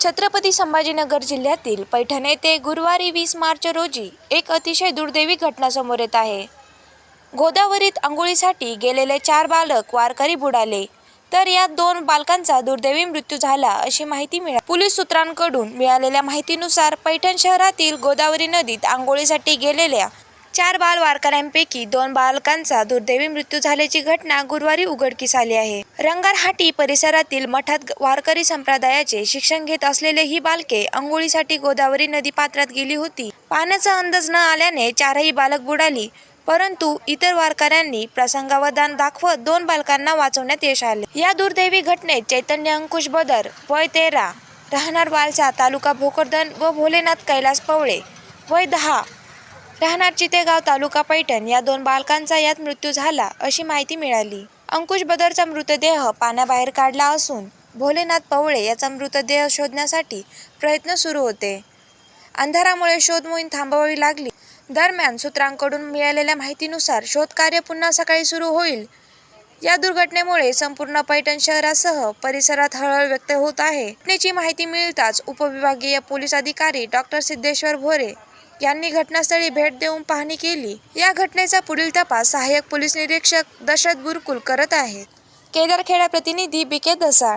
छत्रपती संभाजीनगर जिल्ह्यातील पैठण येथे गुरुवारी वीस मार्च रोजी एक अतिशय दुर्दैवी घटना समोर येत आहे. गोदावरीत आंघोळीसाठी गेलेले चार बालक वारकरी बुडाले. तर यात दोन बालकांचा दुर्दैवी मृत्यू झाला अशी माहिती मिळाली पोलीस सूत्रांकडून मिळालेल्या माहितीनुसार पैठण शहरातील गोदावरी नदीत आंघोळीसाठी गेलेल्या चार बाल वारकऱ्यांपैकी दोन बालकांचा दुर्दैवी मृत्यू झाल्याची घटना गुरुवारी उघडकीस आली आहे. रंगारहाटी परिसरातील मठात वारकरी संप्रदायाचे शिक्षण घेत असलेले ही बालके आंघोळीसाठी गोदावरी नदी पात्रात गेली होती. पाण्याचा अंदाज न आल्याने चारही बालक बुडाली परंतु इतर वारकऱ्यांनी प्रसंगावधान दाखवत दोन बालकांना वाचवण्यात यश आले. या दुर्दैवी घटनेत चैतन्य अंकुश बदर वय तेरा राहणार वालसा तालुका भोकरदन व भोलेनाथ कैलास पवळे वय दहा राहणार चितेगाव तालुका पैठण या दोन बालकांचा यात मृत्यू झाला अशी माहिती मिळाली. अंकुश बदरचा मृतदेह पाण्याबाहेर काढला असून भोलेनाथ पवळे याचा मृतदेह शोधण्यासाठी प्रयत्न सुरू होते. अंधारामुळे शोध मोहीम थांबवावी लागली. दरम्यान सूत्रांकडून मिळालेल्या माहितीनुसार शोधकार्य पुन्हा सकाळी सुरू होईल. या दुर्घटनेमुळे संपूर्ण पैठण शहरासह परिसरात हळहळ व्यक्त होत आहे. घटनेची माहिती मिळताच उपविभागीय पोलीस अधिकारी डॉक्टर सिद्धेश्वर भोरे यांनी घटनास्थळी भेट देऊन पाहणी केली. या घटनेचा पुढील तपास सहाय्यक पोलीस निरीक्षक दशरथ बुरकुल करत आहेत. केदारखेडा प्रतिनिधी बी के दसाळ